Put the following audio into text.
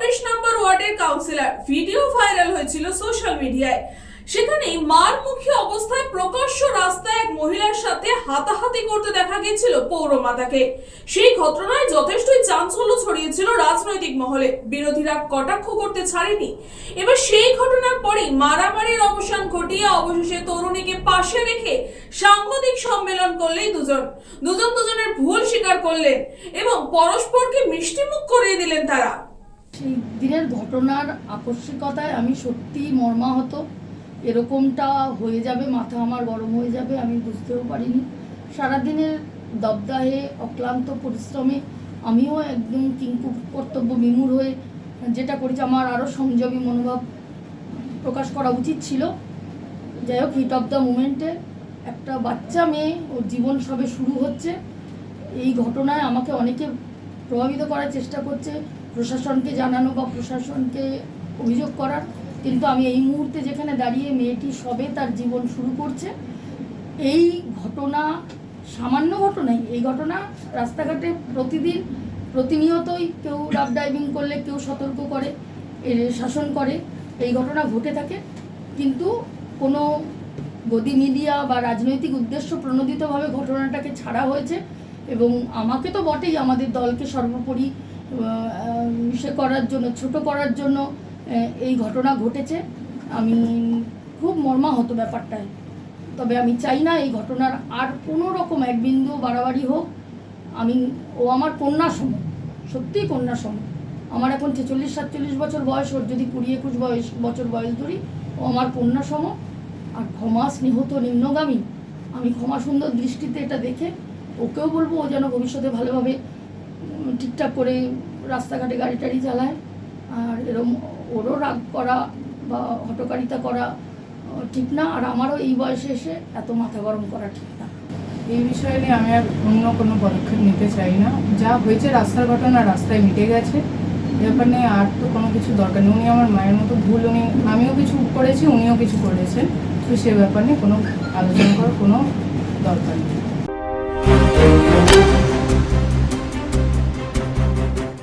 ছাব্বিশ নম্বর ওয়ার্ডের councillor video viral হয়েছিল সোশ্যাল মিডিয়ায় সেখানে মার মুখী অবস্থায় প্রকাশ্য রাস্তায় এক মহিলার সাথে হাতাহাতি করতে দেখা গিয়েছিল পৌরমাতাকে সেই ঘটনায় যথেষ্টই চাঞ্চল্য ছড়িয়েছিল রাজনৈতিক মহলে। বিরোধীরা কটাক্ষ করতে ছাড়েনি। এবার সেই ঘটনার পরেই মারামারির অবসান ঘটিয়ে অবশেষে তরুণীকে পাশে রেখে সাংবাদিক সম্মেলন করলেই দুজন। দুজন দুজনের ভুল স্বীকার করলেন এবং পরস্পরকে মিষ্টিমুখ করিয়ে দিলেন তারা। সেই দিনের ঘটনার আকস্মিকতায় আমি সত্যি মর্মাহত। এরকমটা হয়ে যাবে, মাথা আমার গরম হয়ে যাবে, আমি বুঝতেও পারিনি। সারাদিনের দবদাহে অক্লান্ত পরিশ্রমে আমিও একদম কিঙ্কু কর্তব্য বিমূঢ় হয়ে যেটা করেছি, আমার আরও সংযমী মনোভাব প্রকাশ করা উচিত ছিল। যাই হোক হিট অফ দ্য মুমেন্টে একটা বাচ্চা মেয়ে, ওর জীবন সবে শুরু হচ্ছে। এই ঘটনায় আমাকে অনেকে প্রভাবিত করার চেষ্টা করছে। প্রশাসনকে জানানো বা প্রশাসনকে অভিযোগ করার। কিন্তু আমি এই মুহূর্তে যেখানে দাঁড়িয়ে মেয়েটি সবে তার জীবন শুরু করছে, এই ঘটনা সামান্য ঘটনাই এই ঘটনা রাস্তাঘাটে প্রতিদিন প্রতিনিয়তই কেউ রাফ ড্রাইভিং করলে, কেউ সতর্ক করে শাসন করে, এই ঘটনা ঘটে থাকে। কিন্তু কোনো গদি মিডিয়া বা রাজনৈতিক উদ্দেশ্য প্রণোদিতভাবে ঘটনাটাকে ছাড়া হয়েছে এবং আমাকে তো বটেই আমাদের দলকে সর্বোপরি ইসে করার জন্য, ছোট করার জন্য এই ঘটনা ঘটেছে। আমি খুব মর্মাহত ব্যাপারটায়। তবে আমি চাই না এই ঘটনার আর কোনো রকম এক বিন্দু বাড়াবাড়ি হোক। আমি, ও আমার কন্যা সম, সত্যিই কন্যা সম। আমার এখন ছেচল্লিশ, সাতচল্লিশ বছর বয়স, ওর যদি কুড়ি, একুশ বয়স, বছর বয়স ধরি, ও আমার কন্যা সম। আর ক্ষমা স্নেহত নিম্নগামী, আমি ক্ষমা সুন্দর দৃষ্টিতে এটা দেখে, ওকেও বলব, ও যেন ভবিষ্যতে ভালোভাবে ঠিকঠাক করে রাস্তাঘাটে গাড়ি টাড়ি চালায়। আর এরম ওরও রাগ করা বা হটকারিতা করা ঠিক না। আর আমারও এই বয়সে এসে এত মাথা গরম করা ঠিক না। এই বিষয়ে নিয়ে আমি আর অন্য কোনো পদক্ষেপ নিতে চাই না। যা হয়েছে রাস্তার ঘটনা রাস্তায় মিটে গেছে। ব্যাপার নিয়ে আর তো কোনো কিছু দরকার নেই। উনি আমার মায়ের মতো ভুল। উনি, আমিও কিছু করেছি, উনিও কিছু করেছেন। তো সে ব্যাপার নিয়ে কোনো আলোচনা করার কোনো দরকার নেই।